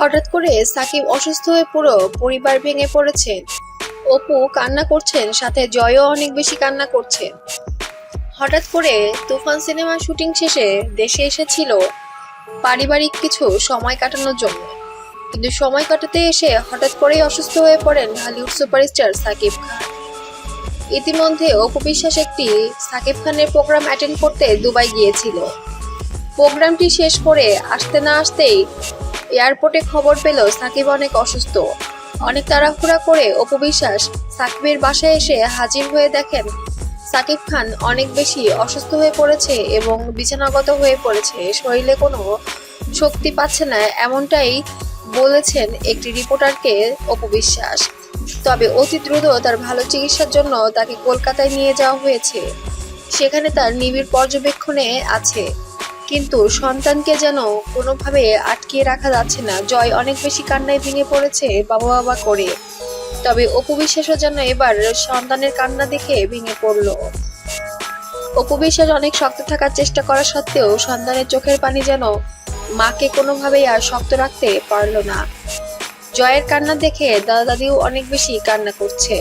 হঠাৎ করে সাকিব অসুস্থ হয়ে পুরো পরিবার ভেঙে পড়েছে। অপু কান্না করছেন, সাথে জয়ও অনেক বেশি কান্না করছে। হঠাৎ করে তুফান সিনেমা শুটিং শেষে দেশে এসেছিল পারিবারিক কিছু সময় কাটানোর জন্য। কিন্তু সময় কাটাতে এসে হঠাৎ করেই অসুস্থ হয়ে পড়েন হলিউড সুপারস্টার সাকিব খান। ইতিমধ্যে অপু বিশ্বাস একটি সাকিব খানের প্রোগ্রাম অ্যাটেন্ড করতে দুবাই গিয়েছিল। প্রোগ্রামটি শেষ করে আসতে না আসতেই এয়ারপোর্টে খবর পেল সাকিব অনেক অসুস্থ। অনেক তাড়াহুড়া করে অপু বিশ্বাস সাকিবের বাসায় এসে হাজির হয়ে দেখেন, সাকিব খান অনেক বেশি অসুস্থ হয়ে পড়েছে এবং বিছানাগত হয়ে পড়েছে। শরীরে কোনো শক্তি পাচ্ছে না, এমনটাই বলেছেন একটি রিপোর্টারকে অপু বিশ্বাস। তবে অতি দ্রুত তার ভালো চিকিৎসার জন্য তাকে কলকাতায় নিয়ে যাওয়া হয়েছে। সেখানে তার নিবিড় পর্যবেক্ষণে আছে। কিন্তু সন্তানকে যেন কোনোভাবে আটকিয়ে রাখা যাচ্ছে না। জয় অনেক বেশি কান্নায় ভেঙে পড়েছে বাবা বাবা করে। তবে অপু বিশ্বাসও যেন এবার সন্তানের কান্না দেখে ভেঙে পড়ল। অপু বিশ্বাস অনেক শক্ত থাকার চেষ্টা করা সত্ত্বেও সন্তানের চোখের পানি যেন মাকে কোনোভাবেই আর শক্ত রাখতে পারল না। জয়ের কান্না দেখে দাদা দাদিও অনেক বেশি কান্না করছে।